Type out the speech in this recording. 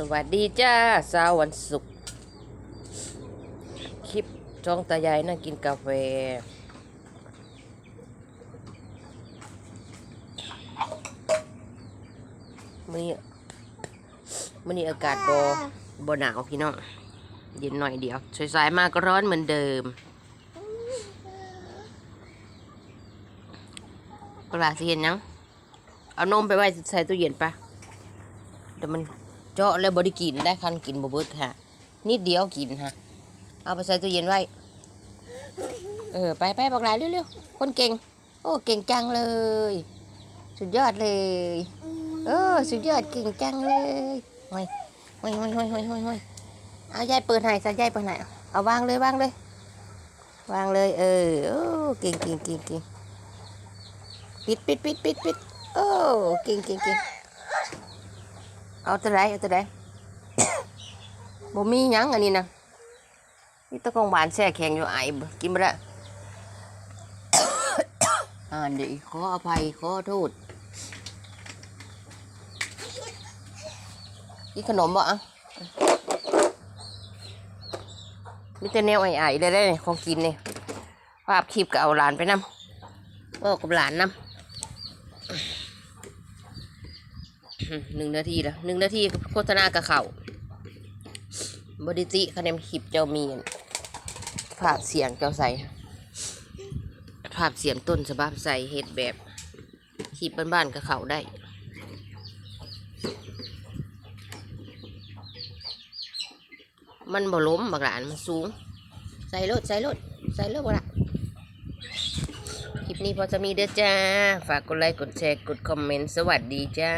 สวัสดีจ้าเช้าวันศุกร์คลิปจ้องตายายนั่งกินกาแฟ มื้อนี้มื้อนี้อากาศบ่บ่หนาวพี่น้องเย็นหน่อยเดียวสายๆมาก็ร้อนเหมือนเดิมปลาสิเห็นยังเอานมไปไว้ใส่ตู้เย็นปะเดี๋ยวมัน เจาะแล้วบไดิกินได้คันกินบ่เบิดค่ะนิดเดียวกินฮะเอาไปใส่ตู้เย็นไว้ เออ ไปไปบอกหลายเร็วๆ คนเก่ง โอ้ เก่งจังเลย สุดยอดเลย เออ สุดยอดเก่งจังเลยห้อยห้อยห้อยห้อยห้อยห้อยห้อยเอายายเปิดให้ซะยายเปิดให้เอาวางเลยวางเลย วางเลย เออ โอ้เก่งเก่งเก่งเก่งปิดปิดปิดปิดปิดโอ้เก่งเก่งเก่ง เอาตัวไหนเอาตัวไหนบ่มีหยังอันนี้นะนี่ตะกองหวานแช่แข็งอยู่ไอบ่กินบ่ได้อ่านดิขออภัยขอโทษกินขนมบ่อะมีแต่แนวไอ้ๆได้ได้นี่ของกินนี่ภาพคลิปก็เอาหลานไปนำก็กับหลานนำ หนึ่งนาทีแล้วหนึ่งนาทีโฆษณากับเขาบไดิติคะแนนคลิปเจ้ามีนภาพเสียงเจ้าใส่ภาพเสียงต้นฉบับใส่เฮ็ดแบบคลิปบ้านๆกับเขาได้มันบ่ล้มบางหลานมันสูง ใส่รถใส่รถใส่รถบ่ละ ลิปนี้พอจะมีเด้อจ้า ฝากกดไลค์ กดแชร์ กดคอมเมนต์ สวัสดีจ้า